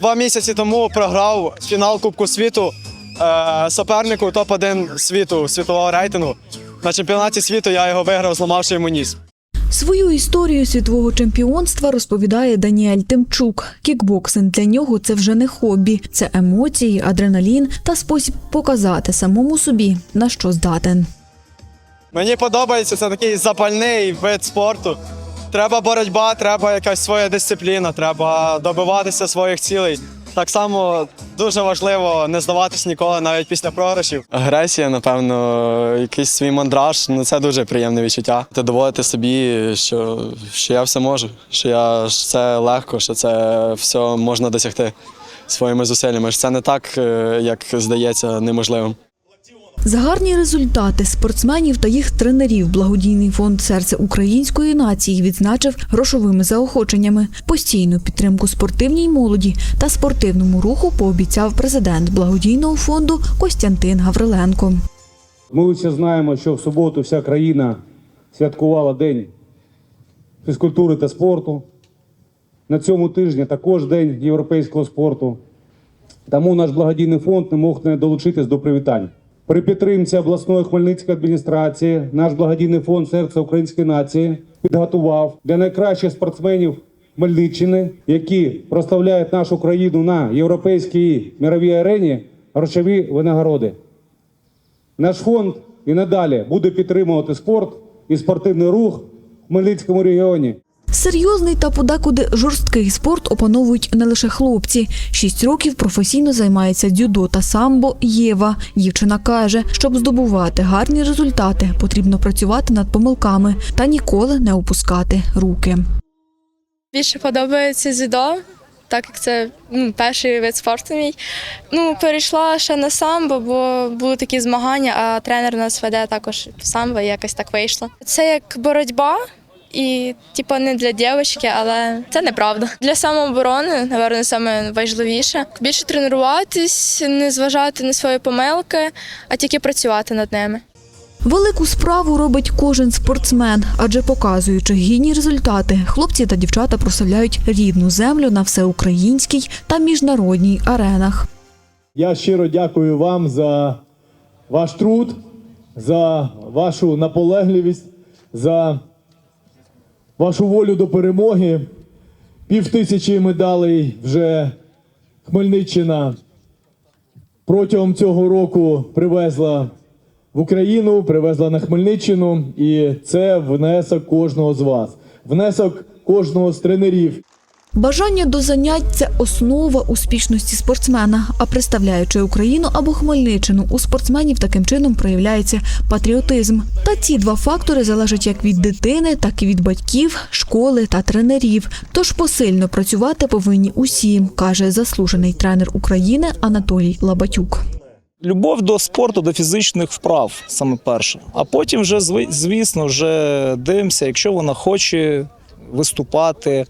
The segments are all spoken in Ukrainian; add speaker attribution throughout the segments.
Speaker 1: Два місяці тому програв фінал Кубку світу е, супернику топ-1 світу світового рейтингу. На чемпіонаті світу я його виграв, зламавши йому ніс.
Speaker 2: Свою історію світового чемпіонства розповідає Даніель Тимчук. Кікбоксинг для нього це вже не хобі, це емоції, адреналін та спосіб показати самому собі на що здатен.
Speaker 1: Мені подобається це такий запальний вид спорту. Треба боротьба, треба якась своя дисципліна, треба добиватися своїх цілей. Так само дуже важливо не здаватись ніколи, навіть після програшів. Агресія, напевно, якийсь свій мандраж. Ну це дуже приємне відчуття. Ти доводити собі, що, що я все можу, що я що це легко, що це все можна досягти своїми зусиллями. Що Це не так, е, як здається, неможливим.
Speaker 2: За гарні результати спортсменів та їх тренерів благодійний фонд серце української нації відзначив грошовими заохоченнями. Постійну підтримку спортивній молоді та спортивному руху пообіцяв президент благодійного фонду Костянтин Гавриленко.
Speaker 3: Ми усі знаємо, що в суботу вся країна святкувала День фізкультури та спорту. На цьому тижні також День європейського спорту. Тому наш благодійний фонд не мог не долучитись до привітань. При підтримці обласної Хмельницької адміністрації наш благодійний фонд серце української нації підготував для найкращих спортсменів Хмельниччини, які прославляють нашу країну на європейській міровій арені, грошові винагороди. Наш фонд і надалі буде підтримувати спорт і спортивний рух в Хмельницькому регіоні.
Speaker 2: Серйозний та подекуди жорсткий спорт опановують не лише хлопці. Шість років професійно займається дзюдо та самбо Єва. Дівчина каже, щоб здобувати гарні результати, потрібно працювати над помилками та ніколи не опускати руки.
Speaker 4: Більше подобається дзюдо, так як це ну, перший вид спорту мій. Ну, перейшла ще на самбо, бо були такі змагання, а тренер нас веде також в самбо, якось так вийшло. Це як боротьба. І, типу, не для дівчинки, але це неправда. Для самооборони, напевно, саме важливіше. Більше тренуватись, не зважати на свої помилки, а тільки працювати над ними.
Speaker 2: Велику справу робить кожен спортсмен, адже показуючи гідні результати, хлопці та дівчата прославляють рідну землю на всеукраїнській та міжнародній аренах.
Speaker 5: Я щиро дякую вам за ваш труд, за вашу наполегливість, за вашу волю до перемоги. Пів тисячі медалей вже Хмельниччина протягом цього року привезла в Україну, привезла на Хмельниччину, і це внесок кожного з вас, внесок кожного з тренерів.
Speaker 2: Бажання до занять це основа успішності спортсмена. А представляючи Україну або Хмельниччину, у спортсменів таким чином проявляється патріотизм. Та ці два фактори залежать як від дитини, так і від батьків, школи та тренерів. Тож посильно працювати повинні усі, каже заслужений тренер України Анатолій Лабатюк.
Speaker 6: Любов до спорту, до фізичних вправ саме перше. А потім вже звісно вже дивимося, якщо вона хоче виступати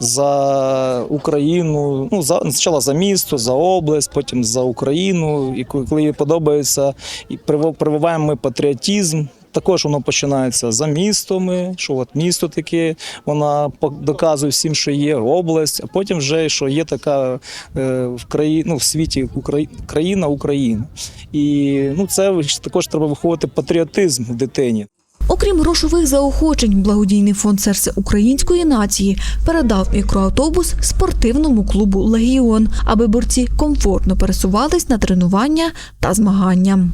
Speaker 6: за Україну. Ну за спочатку за місто, за область, потім за Україну. І коли їй подобається, і прививаємо ми патріотизм. Також воно починається за містами, що от місто таке, вона доказує всім, що є область, а потім вже що є така е, в країні, ну, в світі Украї... країна Україна. І ну, це також треба виховувати патріотизм в дитині.
Speaker 2: Окрім грошових заохочень, благодійний фонд серце української нації передав мікроавтобус спортивному клубу Легіон, аби борці комфортно пересувались на тренування та змагання.